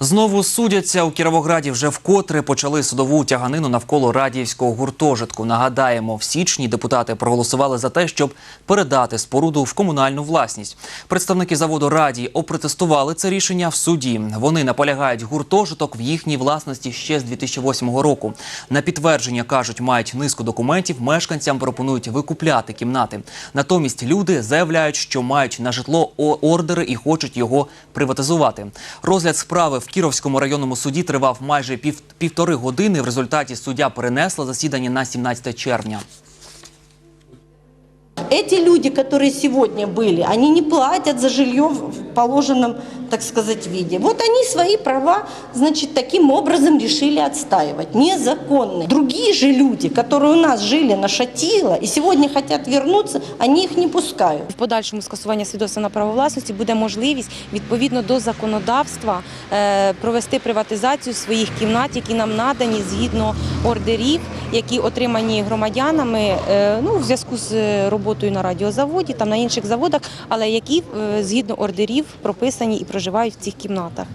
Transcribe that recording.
Знову судяться у Кіровограді вже вкотре почали судову тяганину навколо радіївського гуртожитку. Нагадаємо, в січні депутати проголосували за те, щоб передати споруду в комунальну власність. Представники заводу Радій опротестували це рішення в суді. Вони наполягають гуртожиток в їхній власності ще з 2008 року. На підтвердження кажуть, мають низку документів. Мешканцям пропонують викупляти кімнати. Натомість люди заявляють, що мають на житло ордери і хочуть його приватизувати. Розгляд справи в Кіровському районному суді тривав майже пів, півтори години. В результаті суддя перенесла засідання на 17 червня. Эти люди, которые сегодня были, они не платят за жилье в положенном, так сказать, виде. Вот они свои права, значит, таким образом решили отстаивать. Незаконные. Другие же люди, которые у нас жили на Шатило и сегодня хотят вернуться, они их не пускают. В подальшому скасування свідоцтва на право власності буде можливість відповідно до законодавства е, провести приватизацію своїх кімнат, які нам надані згідно ордерів, які отримані громадянами е, ну, в зв'язку з роботою на радіозаводі, там на інших заводах, але які е, згідно ордерів прописані і проживають в цих кімнатах.